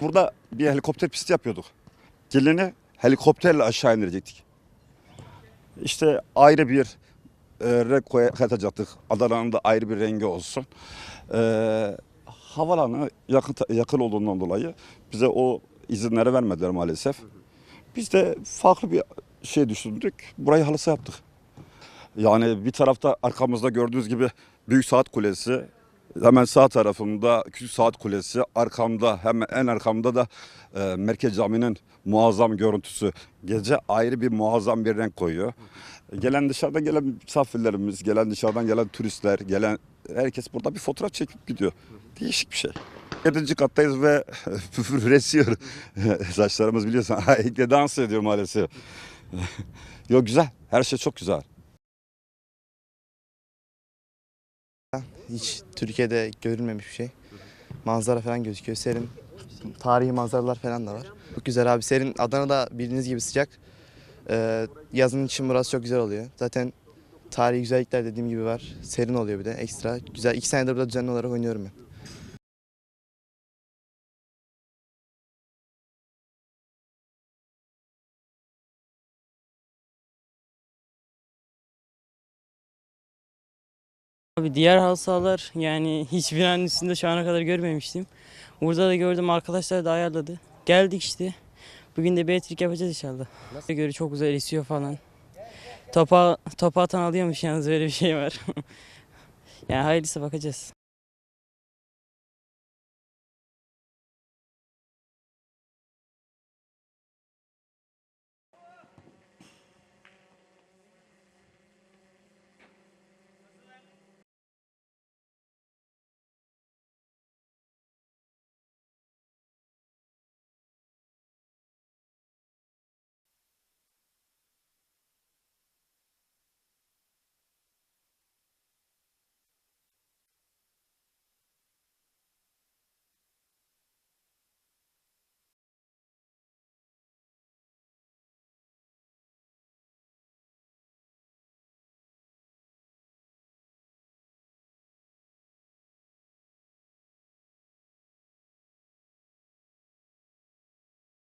Burada bir helikopter pisti yapıyorduk. Gelini helikopterle aşağı indirecektik. İşte ayrı bir e, renk katacaktık. Adana'nın da ayrı bir rengi olsun. E, havalanı yakın, yakın olduğundan dolayı bize o izinleri vermediler maalesef. Biz de farklı bir şey düşündük. Burayı halı saha yaptık. Yani bir tarafta arkamızda gördüğünüz gibi Büyük Saat Kulesi, hemen sağ tarafımda Küçük Saat Kulesi, arkamda hemen en arkamda da e, Merkez Camii'nin muazzam görüntüsü. Gece ayrı bir muazzam bir renk koyuyor. Gelen dışarıdan gelen misafirlerimiz, gelen dışarıdan gelen turistler, gelen herkes burada bir fotoğraf çekip gidiyor. Değişik bir şey. Yedinci kattayız ve resiyor. Saçlarımız biliyorsun ayakta dans ediyor maalesef. Yok güzel. Her şey çok güzel. Hiç Türkiye'de görülmemiş bir şey. Manzara falan gözüküyor. Serin. Tarihi manzaralar falan da var. Çok güzel abi. Serin. Adana'da bildiğiniz gibi sıcak. Ee, yazın için burası çok güzel oluyor. Zaten tarihi güzellikler dediğim gibi var. Serin oluyor bir de ekstra. Güzel. İki senedir burada düzenli olarak oynuyorum ben. Abi diğer halı sahalar yani hiçbir üstünde şu ana kadar görmemiştim. Burada da gördüm arkadaşlar da ayarladı. Geldik işte. Bugün de bir etrik yapacağız inşallah. Nasıl? göre çok güzel esiyor falan. Topa, topa atan alıyormuş yalnız böyle bir şey var. yani hayırlısı bakacağız.